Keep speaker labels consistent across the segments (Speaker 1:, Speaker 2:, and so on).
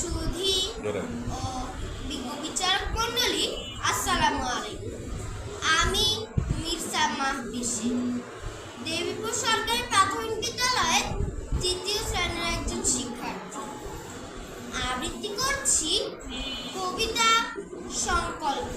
Speaker 1: সুধী বিচারক মণ্ডলী আসসালামু আলাইকুম। আমি মির্জা মাহদি শেখ দেবীপুর সরকারি প্রাথমিক বিদ্যালয়ের তৃতীয় শ্রেণির একজন শিক্ষার্থী। আবৃত্তি করছি কবিতা সংকল্প।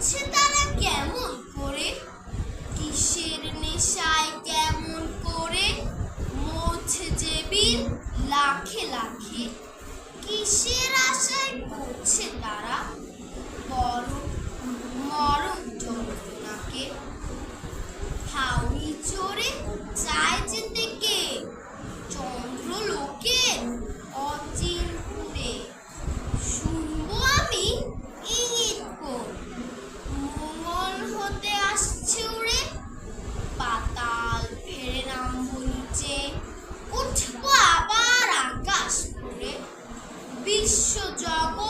Speaker 1: ছুটছে তারা কেমন করে? কিসের নেশায় কেমন করে? মোছে যে বিল লাখে লাখে। কিসের উঠবো